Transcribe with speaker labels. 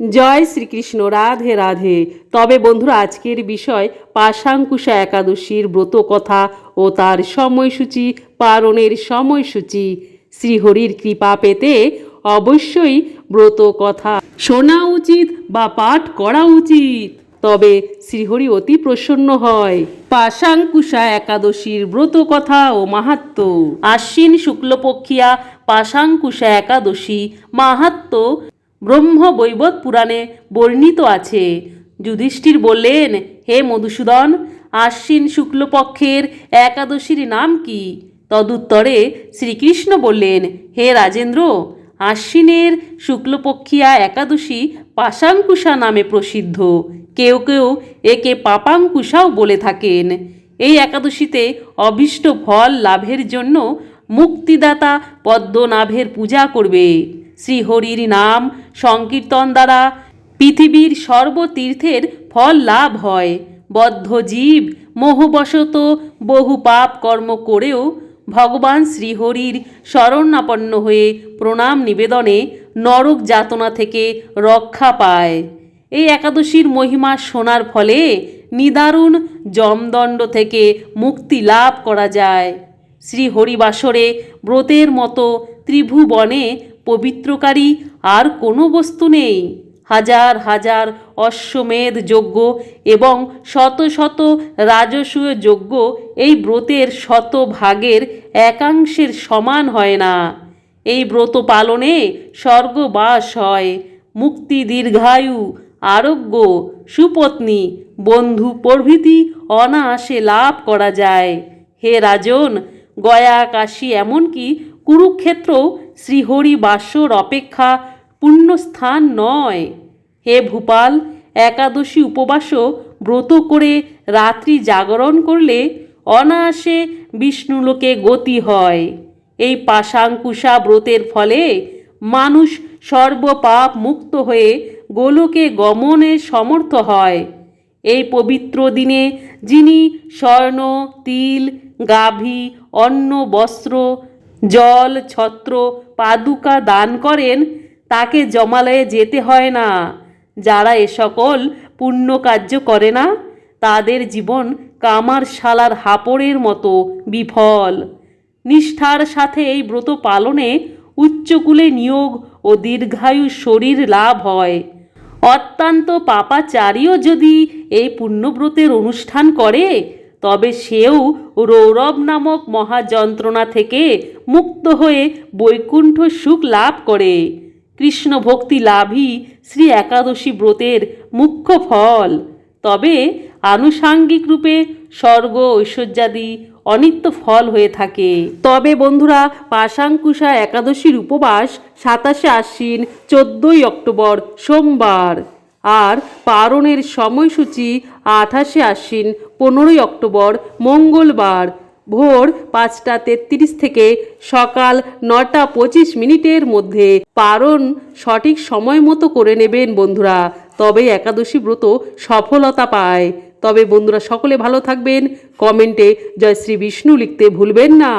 Speaker 1: জয় শ্রীকৃষ্ণ, রাধে রাধে। তবে বন্ধুরা, আজকের বিষয় পাশাঙ্কুশা একাদশীর ব্রত কথা ও তার সময়সূচি পালনের সময়সূচি। শ্রীহরির কৃপা পেতে অবশ্যই ব্রত কথা শোনা উচিত বা পাঠ করা উচিত। তবে শ্রীহরি অতি প্রসন্ন হয়। পাশাঙ্কুশা একাদশীর ব্রত কথা ও মাহাত্ম। আশ্বিন শুক্লপক্ষিয়া পাশাঙ্কুশা একাদশী মাহাত্ম ব্রহ্ম বৈবত পুরাণে বর্ণিত আছে। যুধিষ্ঠির বললেন, হে মধুসূদন, আশ্বিন শুক্লপক্ষের একাদশীর নাম কি? তদুত্তরে শ্রীকৃষ্ণ বললেন, হে রাজেন্দ্র, আশ্বিনের শুক্লপক্ষিয়া একাদশী পাশাঙ্কুশা নামে প্রসিদ্ধ। কেউ কেউ একে পাপাঙ্কুশাও বলে থাকেন। এই একাদশীতে অভীষ্ট ফল লাভের জন্য মুক্তিদাতা পদ্মনাভের পূজা করবে। শ্রীহরির নাম সংকীর্তন দ্বারা পৃথিবীর সর্বতীর্থের ফল লাভ হয়। বদ্ধ জীব, মোহবশত বহু পাপ কর্ম করেও ভগবান শ্রীহরির শরণাপন্ন হয়ে প্রণাম নিবেদনে নরক যাতনা থেকে রক্ষা পায়। এই একাদশীর মহিমা শোনার ফলে নিদারুণ জমদণ্ড থেকে মুক্তি লাভ করা যায়। শ্রী হরিবাসরে ব্রতের মতো ত্রিভুবনে পবিত্রকারী, আর কোনো বস্তু নেই। হাজার হাজার অশ্বমেধ যজ্ঞ এবং শত শত রাজসূয় যজ্ঞ এই ব্রতের শত ভাগের একাংশের সমান হয় না। এই ব্রত পালনে স্বর্গবাস হয়। মুক্তি দীর্ঘায়ু, আরোগ্য, সুপত্নী, বন্ধু প্রভৃতি অনায়াসে লাভ করা যায়। হে রাজন, গয়া, কাশী এমনকি কুরুক্ষেত্র শ্রীহরি বাসর অপেক্ষা পুণ্যস্থান নয়। হে ভূপাল, একাদশী উপবাসও ব্রত করে রাত্রি জাগরণ করলে অনায়াসে বিষ্ণুলোকে গতি হয়। এই পাশাঙ্কুশা ব্রতের ফলে মানুষ সর্বপাপ মুক্ত হয়ে গোলকে গমনে সমর্থ হয়। এই পবিত্র দিনে যিনি স্বর্ণ, তিল, গাভী, অন্ন, বস্ত্র জল, ছত্র, পাদুকা দান করেন, তাকে জমালয়ে যেতে হয় না। যারা এ সকল পুণ্য কার্য করে না, তাদের জীবন কামার শালার হাপড়ের মতো বিফল। নিষ্ঠার সাথে এই ব্রত পালনে উচ্চকূলে নিয়োগ ও দীর্ঘায়ু শরীর লাভ হয়। অত্যন্ত পাপাচারীও যদি এই পুণ্যব্রতের অনুষ্ঠান করে তবে সেও রৌরব নামক মহাযন্ত্রণা থেকে মুক্ত হয়ে বৈকুণ্ঠ সুখ লাভ করে। কৃষ্ণ ভক্তি লাভই শ্রী একাদশী ব্রতের মুখ্য ফল। তবে আনুষাঙ্গিক রূপে স্বর্গ, ঐশ্বর্যাদি অনিত্য ফল হয়ে থাকে। তবে বন্ধুরা, পাশাঙ্কুশা একাদশীর উপবাস সাতাশে আশ্বিন, চোদ্দোই অক্টোবর, সোমবার। আর পারণের সময়সূচি আঠাশে আশ্বিন, পনেরোই অক্টোবর, মঙ্গলবার। ভোর পাঁচটা তেত্রিশ থেকে সকাল নটা পঁচিশ মিনিটের মধ্যে পারণ সঠিক সময় মতো করে নেবেন বন্ধুরা। তবে একাদশী ব্রত সফলতা পায়। তবে বন্ধুরা সকলে ভালো থাকবেন। কমেন্টে জয় শ্রী বিষ্ণু লিখতে ভুলবেন না।